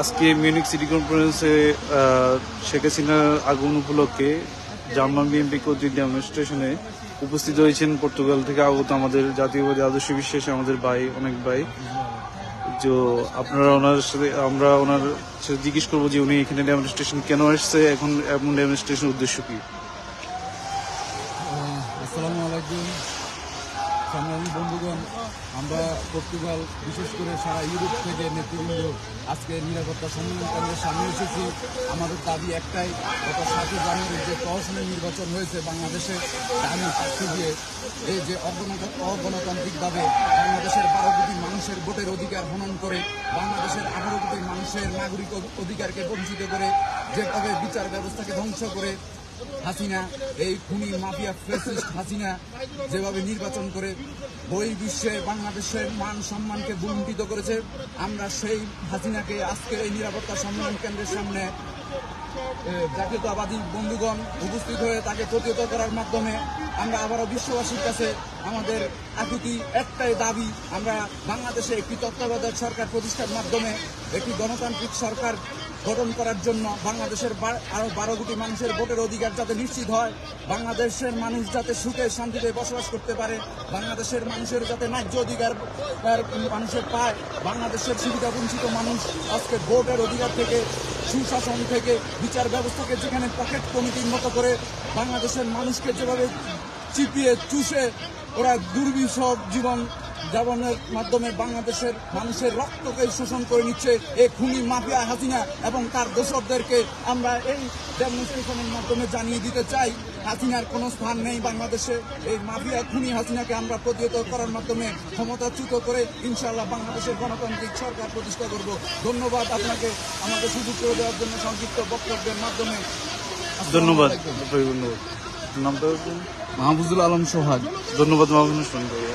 আজকে Munich city কনফারেন্সে শেখ হাসিনার আগমন উপলক্ষে জার্মান বিএনপি কর্তৃক ডেমনস্ট্রেশনে উপস্থিত হয়েছেন পর্তুগাল থেকে আগত আমাদের জাতীয়বাদী আদর্শ বিশ্বাসে আমাদের ভাই, অনেক ভাই। তো আপনারা ওনার সাথে, আমরা ওনার সাথে জিজ্ঞেস করব যে উনি এখানে ডেমনস্ট্রেশন কেন আসছে এখন এমন ডেমনস্ট্রেশন উদ্দেশ্য কি? আসসালামু আলাইকুম। সংগ্রামী বন্ধুগণ, আমরা পর্তুগাল, বিশেষ করে সারা ইউরোপ থেকে নেতৃবৃন্দ, আজকে নিরাপত্তা সম্মেলন কেন্দ্রের সামনে এসেছি। আমাদের দাবি একটাই, গত সাতই জানুয়ারি যে তহসিলের নির্বাচন হয়েছে বাংলাদেশে আমি সাক্ষী দিয়ে এই যে অগণত- অগণতান্ত্রিকভাবে বাংলাদেশের বারো কোটি মানুষের ভোটের অধিকার হনন করে, বাংলাদেশের আঠারো কোটি মানুষের নাগরিক অধিকারকে বঞ্চিত করে, যেভাবে বিচার ব্যবস্থাকে ধ্বংস করে হাসিনা, এই খুনি মাফিয়া ফ্যাসিস্ট হাসিনা যেভাবে নির্বাচন করে বই বিশ্বে বাংলাদেশের মান সম্মানকে বুলুণ্ঠিত করেছে, আমরা সেই হাসিনাকে আজকের এই নিরাপত্তা সম্মেলন কেন্দ্রের সামনে জাতীয়তাবাদী বন্ধুগণ উপস্থিত হয়ে তাকে প্রতিহত করার মাধ্যমে আমরা আবারও বিশ্ববাসীর কাছে আমাদের আকুতি একটাই দাবি, আমরা বাংলাদেশে একটি তত্ত্বাবধায়ক সরকার প্রতিষ্ঠার মাধ্যমে একটি গণতান্ত্রিক সরকার গঠন করার জন্য বাংলাদেশের বা- আরও বারো কোটি মানুষের ভোটের অধিকার যাতে নিশ্চিত হয়, বাংলাদেশের মানুষ যাতে সুখে শান্তিতে বসবাস করতে পারে, বাংলাদেশের মানুষের যাতে ন্যায্য অধিকার মানুষের পায়, বাংলাদেশের সুবিধা বঞ্চিত মানুষ আজকে ভোটের অধিকার থেকে সুশাসন থেকে বিচার ব্যবস্থাকে যেখানে পকেট কমিটির মতো করে বাংলাদেশের মানুষকে যেভাবে চিপিয়ে, চুষে, ওরা দুর্বিষহ জীবন যাপনের মাধ্যমে বাংলাদেশের মানুষের রক্তকে শোষণ করে নিচ্ছে এই খুনি মাফিয়া হাসিনা এবং তার দোষকদেরকে আমরা এই ডেমনস্ট্রেশনের মাধ্যমে জানিয়ে দিতে চাই। হাসিনার কোনো স্থান নেই বাংলাদেশে। এই মাফিয়া খুনি হাসিনাকে আমরা প্রতিহত করার মাধ্যমে ক্ষমতাচ্যুত করে ইনশাআল্লাহ বাংলাদেশের গণতান্ত্রিক সরকার প্রতিষ্ঠা করব। ধন্যবাদ আপনাকে আমাকে সুযোগ করে দেওয়ার জন্য সংক্ষিপ্ত বক্তব্যের মাধ্যমে। ধন্যবাদ নামটা মাহফুজুল আলম সোহাগ। ধন্যবাদ ভাই